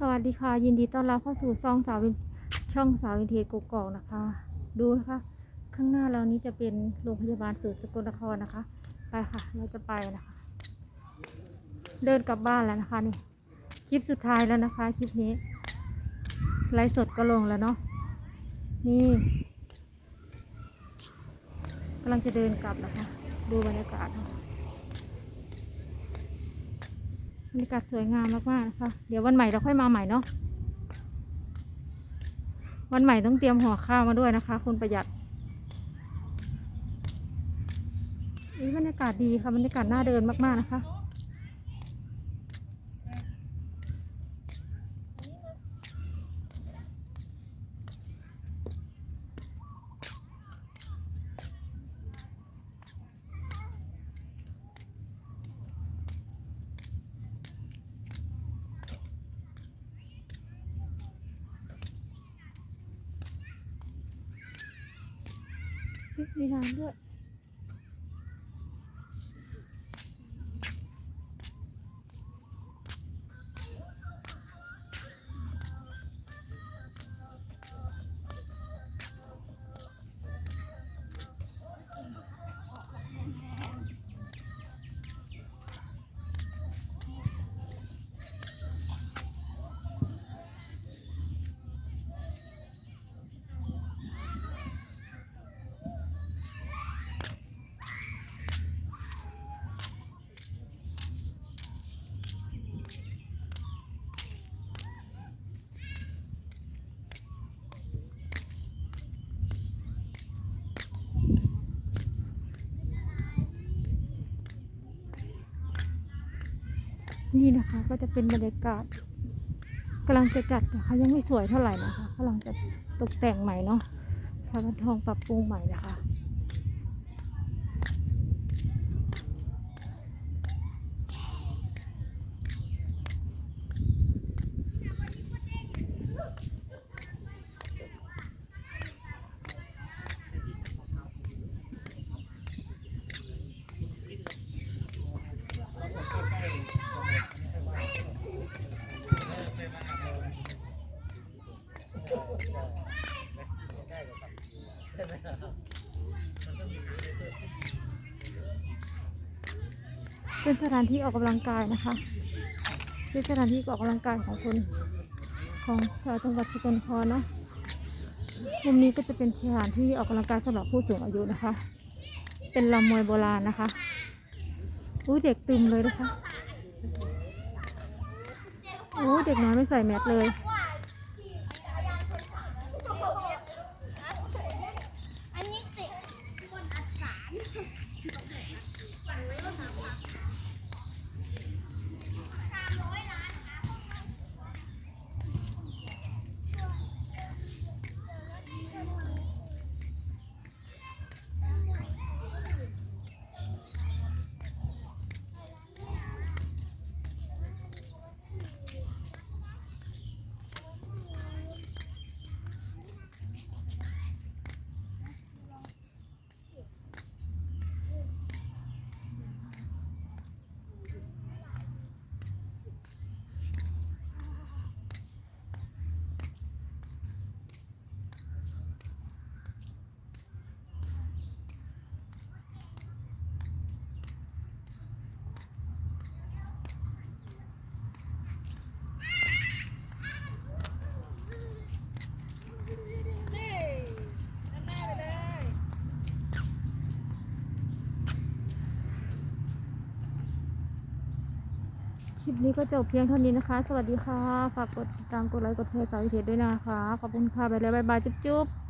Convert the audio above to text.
สวัสดีค่ะ ยินดีต้อนรับเข้าสู่ช่องสาวินช่องสาววินเทจกกอกนะคะ ดูนะคะ ข้างหน้าเรานี้จะเป็นโรงพยาบาลศูนย์สกลนครนะคะ ไปค่ะ เราจะไปนะคะ เดินกลับบ้านแล้วนะคะนี่คลิปสุดท้ายแล้วนะคะ คลิปนี้ไลฟ์สดก็ลงแล้วเนาะนี่กำลังจะเดินกลับนะคะ ดูบรรยากาศนะคะ บ รรยากาศสวยงามมากๆนะคะ เดี๋ยววันใหม่เราค่อยมาใหม่เนาะ วันใหม่ต้องเตรียมหัวข้าวมาด้วยนะคะ คุณประหยัดบรรยากาศดีค่ะบรรยากาศน่าเดินมากๆนะคะ มีน้ำด้วย นี่นะคะก็จะเป็นบรรยากาศกำลังจะจัดนะคะยังไม่สวยเท่าไหร่นะคะกำลังจะตกแต่งใหม่เนาะสาบันทองปรับปรุงใหม่นะคะ เป็นสถานที่ออกกำลังกายนะคะ เป็นสถานที่ออกกำลังกายของคนของชาวจังหวัดสกลนครนะมุมนี้ก็จะเป็นสถานที่ออกกำลังกายสำหรับผู้สูงอายุนะคะ เป็นลำมวยโบราณนะคะอู้เด็กตึมเลยนะคะอู้เด็กน้อยไม่ใส่แมสเลย อันนี้ติดบนอักษรสามร้อยล้านนะ ค ลิปนี้ก็จบเพียงเท่านี้นะคะ สวัสดีค่ะ ฝากกดติดตาม กดไลค์ กดแชร์สาววิเทศด้วยนะคะ ขอบคุณค่ะ ไปแล้วบายบาย จุ๊บๆ